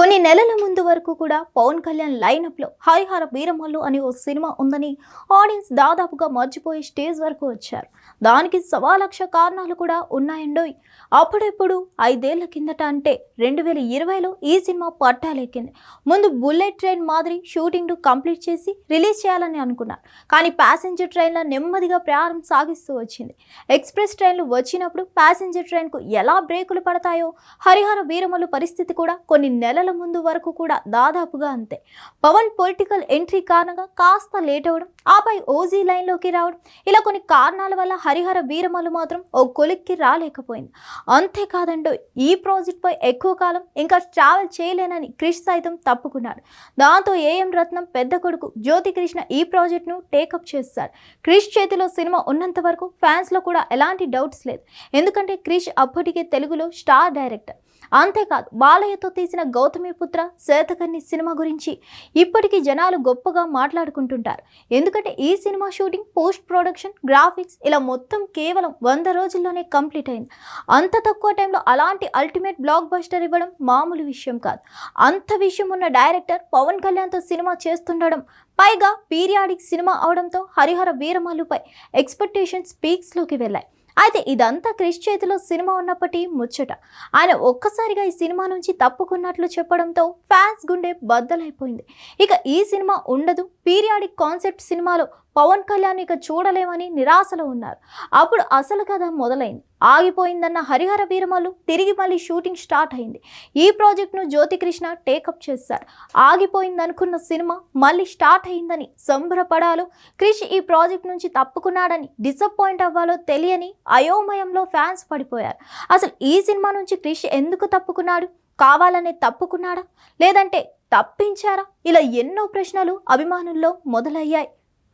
కొన్ని నెలల ముందు వరకు కూడా పవన్ కళ్యాణ్ లైనప్లో హరిహర వీరమల్లు అనే ఓ సినిమా ఉందని ఆడియన్స్ దాదాపుగా మర్చిపోయే స్టేజ్ వరకు వచ్చారు. దానికి సవా లక్ష కారణాలు కూడా ఉన్నాయండోయ్. అప్పుడెప్పుడు? ఐదేళ్ళ కిందట అంటే రెండు వేల ఇరవైలో ఈ సినిమా పట్టాలెక్కింది. ముందు బుల్లెట్ ట్రైన్ మాదిరి షూటింగ్ను కంప్లీట్ చేసి రిలీజ్ చేయాలని అనుకున్నారు. కానీ ప్యాసింజర్ ట్రైన్లో నెమ్మదిగా ప్రయాణం సాగిస్తూ వచ్చింది. ఎక్స్ప్రెస్ ట్రైన్లు వచ్చినప్పుడు ప్యాసింజర్ ట్రైన్కు ఎలా బ్రేకులు పడతాయో హరిహర వీరమల్లు పరిస్థితి కూడా కొన్ని నెలల ముందు వరకు కూడా దాదాపుగా అంతే. పవన్ పొలిటికల్ ఎంట్రీ కారణంగా కాస్త లేట్ అవ్వడం ఆపై ఓజీ లైన్లోకి రావడం ఇలా కొన్ని కారణాల వల్ల హరిహర వీరమలు మాత్రం ఓ కొలిక్కి రాలేకపోయింది. అంతేకాదండో ఈ ప్రాజెక్ట్పై ఎక్కువ కాలం ఇంకా ట్రావెల్ చేయలేనని క్రిష్ సైతం తప్పుకున్నాడు. దాంతో ఏఎం రత్నం పెద్ద కొడుకు జ్యోతి కృష్ణ ఈ ప్రాజెక్ట్ను టేకప్ చేస్తాడు క్రిష్ చేతిలో సినిమా ఉన్నంత వరకు ఫ్యాన్స్లో కూడా ఎలాంటి డౌట్స్ లేదు. ఎందుకంటే క్రిష్ అప్పటికే తెలుగులో స్టార్ డైరెక్టర్. అంతేకాదు బాలయ్యతో తీసిన గౌతమిపుత్ర శ్వేతకర్ణి సినిమా గురించి ఇప్పటికీ జనాలు గొప్పగా మాట్లాడుకుంటుంటారు. ఎందుకంటే ఈ cinema shooting post production graphics ఇలా మొత్తం కేవలం వంద రోజుల్లోనే కంప్లీట్ అయింది. అంత తక్కువ టైంలో అలాంటి అల్టిమేట్ బ్లాక్ బస్టర్ ఇవ్వడం మామూలు విషయం కాదు. అంత విషయం ఉన్న డైరెక్టర్ పవన్ కళ్యాణ్తో సినిమా చేస్తుండడం పైగా పీరియాడిక్ సినిమా అవడంతో హరిహర వీరమల్లుపై ఎక్స్పెక్టేషన్స్ పీక్స్లోకి వెళ్ళాయి. అయితే ఇదంతా క్రిష్ చేతిలో సినిమా ఉన్నప్పటి ముచ్చట. ఆయన ఒక్కసారిగా ఈ సినిమా నుంచి తప్పుకున్నట్లు చెప్పడంతో ఫ్యాన్స్ గుండె బద్దలైపోయింది. ఇక ఈ సినిమా ఉండదు. పీరియాడిక్ కాన్సెప్ట్ సినిమాలో పవన్ కళ్యాణ్ ఇక చూడలేమని నిరాశలో ఉన్నారు. అప్పుడు అసలు కథ మొదలైంది. ఆగిపోయిందన్న హరిహర వీరమలు తిరిగి మళ్ళీ షూటింగ్ స్టార్ట్ అయింది. ఈ ప్రాజెక్ట్ను జ్యోతికృష్ణ టేకప్ చేశారు. ఆగిపోయిందనుకున్న సినిమా మళ్ళీ స్టార్ట్ అయిందని సంబరపడాలో క్రిష్ ఈ ప్రాజెక్ట్ నుంచి తప్పుకున్నాడని డిసప్పాయింట్ అవ్వాలో తెలియని అయోమయంలో ఫ్యాన్స్ పడిపోయారు. అసలు ఈ సినిమా నుంచి క్రిష్ ఎందుకు తప్పుకున్నాడు? కావాలనే తప్పుకున్నాడా? లేదంటే తప్పించారా? ఇలా ఎన్నో ప్రశ్నలు అభిమానుల్లో మొదలయ్యాయి.